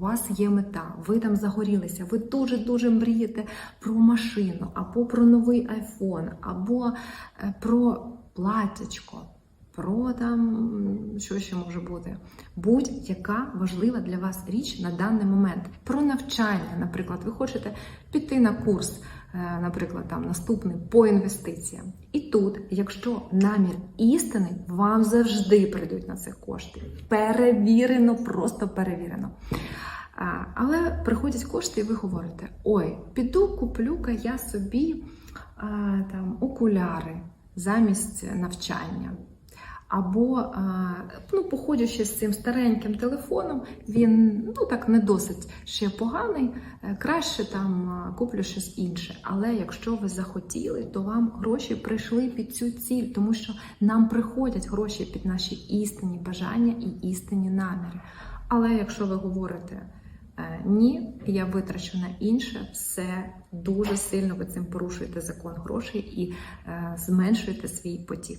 вас є мета, ви там загорілися, ви дуже-дуже мрієте про машину, або про новий айфон, або е, про платячко, про там що ще може бути. Будь-яка важлива для вас річ на даний момент. Про навчання, наприклад, ви хочете піти на курс, е, наприклад, там наступний по інвестиціям. І тут, якщо намір істини, вам завжди прийдуть на це кошти. Перевірено, просто перевірено. Але приходять кошти, і ви говорите: ой, піду куплю-ка я собі там окуляри замість навчання. Або а, ну, походжу ще з цим стареньким телефоном, він ну так не досить ще поганий. е, Краще там куплю щось інше. Але якщо ви захотіли, то вам гроші прийшли під цю ціль, тому що нам приходять гроші під наші істинні бажання і істинні наміри. Але якщо ви говорите ні, я витрачу на інше, все дуже сильно ви цим порушуєте закон грошей і е, зменшуєте свій потік.